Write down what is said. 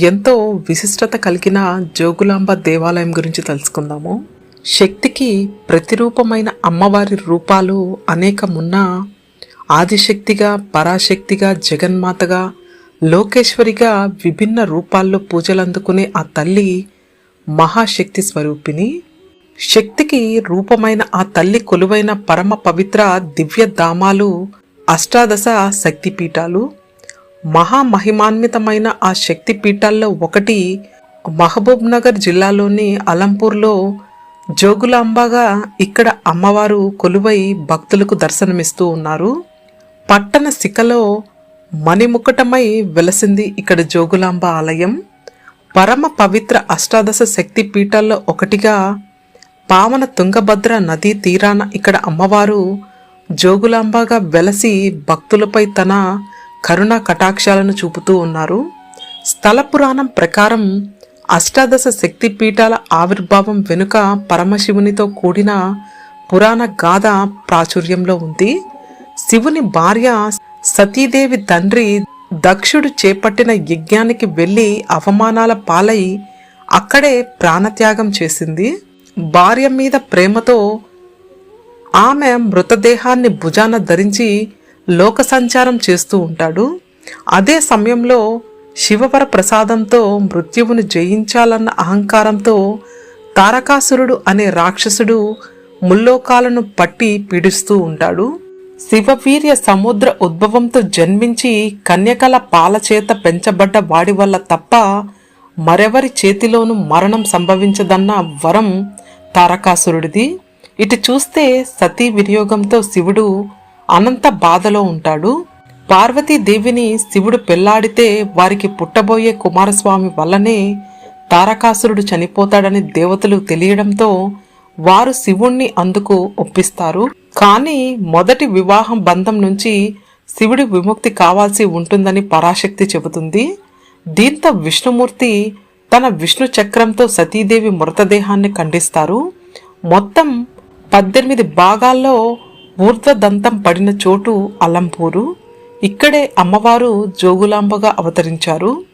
ఎంతో విశిష్టత కలిగిన జోగులాంబ దేవాలయం గురించి తెలుసుకుందాము. శక్తికి ప్రతిరూపమైన అమ్మవారి రూపాలు అనేకమున్నా ఆదిశక్తిగా పరాశక్తిగా జగన్మాతగా లోకేశ్వరిగా విభిన్న రూపాల్లో పూజలందుకునే ఆ తల్లి మహాశక్తి స్వరూపిణి. శక్తికి రూపమైన ఆ తల్లి కొలువైన పరమ పవిత్ర దివ్య ధామాలు అష్టాదశ శక్తిపీఠాలు మహామహిమాన్వితమైన ఆ శక్తి పీఠాల్లో ఒకటి మహబూబ్ నగర్ జిల్లాలోని అలంపూర్లో జోగులాంబగా ఇక్కడ అమ్మవారు కొలువై భక్తులకు దర్శనమిస్తూ ఉన్నారు. పట్టణ శిఖలో మణిముకుటమై వెలసింది ఇక్కడ జోగులాంబ ఆలయం. పరమ పవిత్ర అష్టాదశ శక్తి పీఠాల్లో ఒకటిగా పావన తుంగభద్ర నదీ తీరాన ఇక్కడ అమ్మవారు జోగులాంబగా వెలసి భక్తులపై తన కరుణ కటాక్షాలను చూపుతూ ఉన్నారు. స్థల పురాణం ప్రకారం అష్టాదశ శక్తి పీఠాల ఆవిర్భావం వెనుక పరమశివునితో కూడిన పురాణ గాథ ప్రాచుర్యంలో ఉంది. శివుని భార్య సతీదేవి తండ్రి దక్షుడు చేపట్టిన యజ్ఞానికి వెళ్ళి అవమానాల పాలై అక్కడే ప్రాణత్యాగం చేసింది. భార్య మీద ప్రేమతో ఆమె మృతదేహాన్ని భుజాన ధరించి లోక సంచారం చేస్తూ ఉంటాడు. అదే సమయంలో శివవర ప్రసాదంతో మృత్యువును జయించాలన్న అహంకారంతో తారకాసురుడు అనే రాక్షసుడు ముల్లోకాలను పట్టి పీడిస్తూ ఉంటాడు. శివవీర్య సముద్ర ఉద్భవంతో జన్మించి కన్యకల పాల చేత పెంచబడ్డ వాడి వల్ల తప్ప మరెవరి చేతిలోనూ మరణం సంభవించదన్న వరం తారకాసురుడిది. ఇటు చూస్తే సతీ వినియోగంతో శివుడు అనంత బాధలో ఉంటాడు. పార్వతీదేవిని శివుడు పెళ్ళాడితే వారికి పుట్టబోయే కుమారస్వామి వల్లనే తారకాసురుడు చనిపోతాడని దేవతలు తెలియడంతో వారు శివుణ్ణి అందుకు ఒప్పిస్తారు. కానీ మొదటి వివాహం బంధం నుంచి శివుడి విముక్తి కావాల్సి ఉంటుందని పరాశక్తి చెబుతుంది. దీంతో విష్ణుమూర్తి తన విష్ణు చక్రంతో సతీదేవి మృతదేహాన్ని ఖండిస్తారు. మొత్తం పద్దెనిమిది భాగాల్లో మూర్ధదంతం పడిన చోటు అలంపూరు. ఇక్కడే అమ్మవారు జోగులాంబగా అవతరించారు.